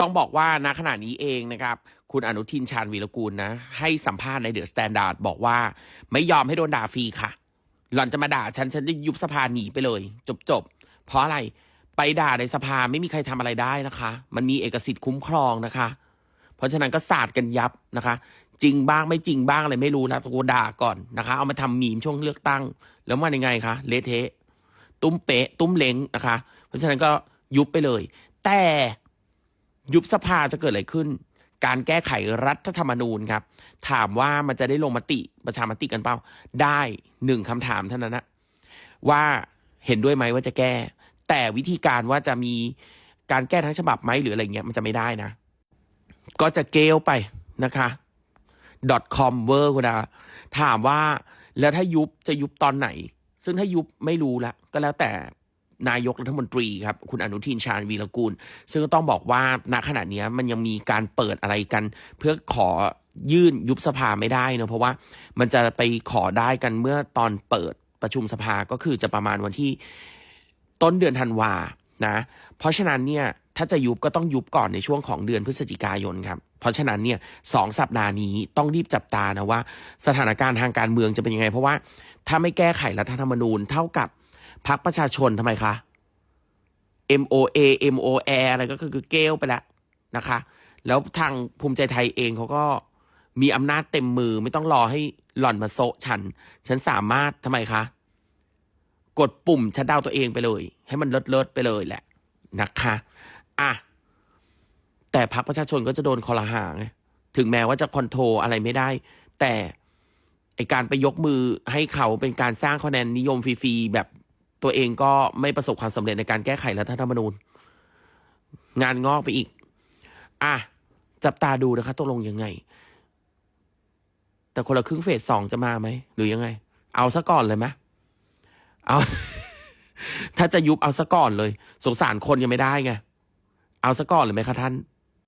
ต้องบอกว่าณขณะนี้เองนะครับ คุณอนุทินชาญวีรกูลนะ ให้สัมภาษณ์ในเดอะสแตนดาร์ดบอกว่า ไม่ยอมให้โดนด่าฟรีค่ะ หล่อนจะมาด่าฉัน ฉันจะยุบสภาหนีไปเลย จบจบเพราะอะไรไปด่าในสภาไม่มีใครทำอะไรได้นะคะ มันมีเอกสิทธิ์คุ้มครองนะคะ เพราะฉะนั้นก็สาดกันยับนะคะ จริงบ้างไม่จริงบ้างอะไรไม่รู้นะกูด่าก่อนนะคะ เอามาทำมีมช่วงเลือกตั้ง แล้วมันยังไงคะเละเทะตุ้มเป๊ะตุ้มเล้งนะคะ เพราะฉะนั้นก็ยุบไปเลย แต่ ยุบสภาจะเกิดอะไรขึ้น การแก้ไขรัฐธรรมนูญครับ ถามว่ามันจะได้ลงมติประชามติกันเปล่า ได้หนึ่งคำถามเท่านั้นนะว่าเห็นด้วยไหมว่าจะแก้ แต่วิธีการว่าจะมีการแก้ทั้งฉบับไหมหรืออะไรเงี้ยมันจะไม่ได้นะ ก็จะเกลไปนะคะ .com เวอร์คุณดาถามว่าแล้วถ้ายุบจะยุบตอนไหน ซึ่งถ้ายุบไม่รู้ละก็แล้วแต่ นายกรัฐมนตรีครับ คุณอนุทินชาญวีรกูล ซึ่งก็ต้องบอกว่าณขณะนี้มันยังมีการเปิดอะไรกัน เพื่อขอยื่นยุบสภาไม่ได้เนะเพราะว่ามันจะไปขอได้กันเมื่อตอนเปิดประชุมสภาก็คือจะประมาณวันที่ต้นเดือนธันวานะ เพราะฉะนั้นเนี่ยถ้าจะยุบก็ต้องยุบก่อนในช่วงของเดือนพฤศจิกายนครับ เพราะฉะนั้นเนี่ยสองสัปดาห์นี้ต้องรีบจับตานะว่า สถานการณ์ทางการเมืองจะเป็นยังไง เพราะว่าถ้าไม่แก้ไขรัฐธรรมนูญเท่ากับ พรรคประชาชนทำไมคะ MOA MOA อะไรก็คือเกลไปแล้วนะคะ แล้วทางภูมิใจไทยเองเขาก็มีอำนาจเต็มมือไม่ต้องรอให้หล่อนมาโซะฉัน ฉันสามารถทำไมคะ กดปุ่มชัดดาวตัวเองไปเลย ให้มันเลิศเลิศไปเลยแหละนะคะอะแต่พรรคประชาชนก็จะโดนคอรหาไงถึงแม้ว่าจะคอนโทรอะไรไม่ได้ แต่ไอการไปยกมือให้เขาเป็นการสร้างคะแนนนิยมฟรีๆแบบ ตัวเองก็ไม่ประสบความสำเร็จในการแก้ไขรัฐธรรมนูญ งานงอกไปอีก อะ จับตาดูนะคะตกลงยังไง แต่คนละครึ่งเฟสสองจะมาไหม หรือยังไง เอาซะก่อนเลยไหมเอา ถ้าจะยุบเอาซะก่อนเลย สงสารคนยังไม่ได้ไง เอาซะก่อนเลยไหมคะท่าน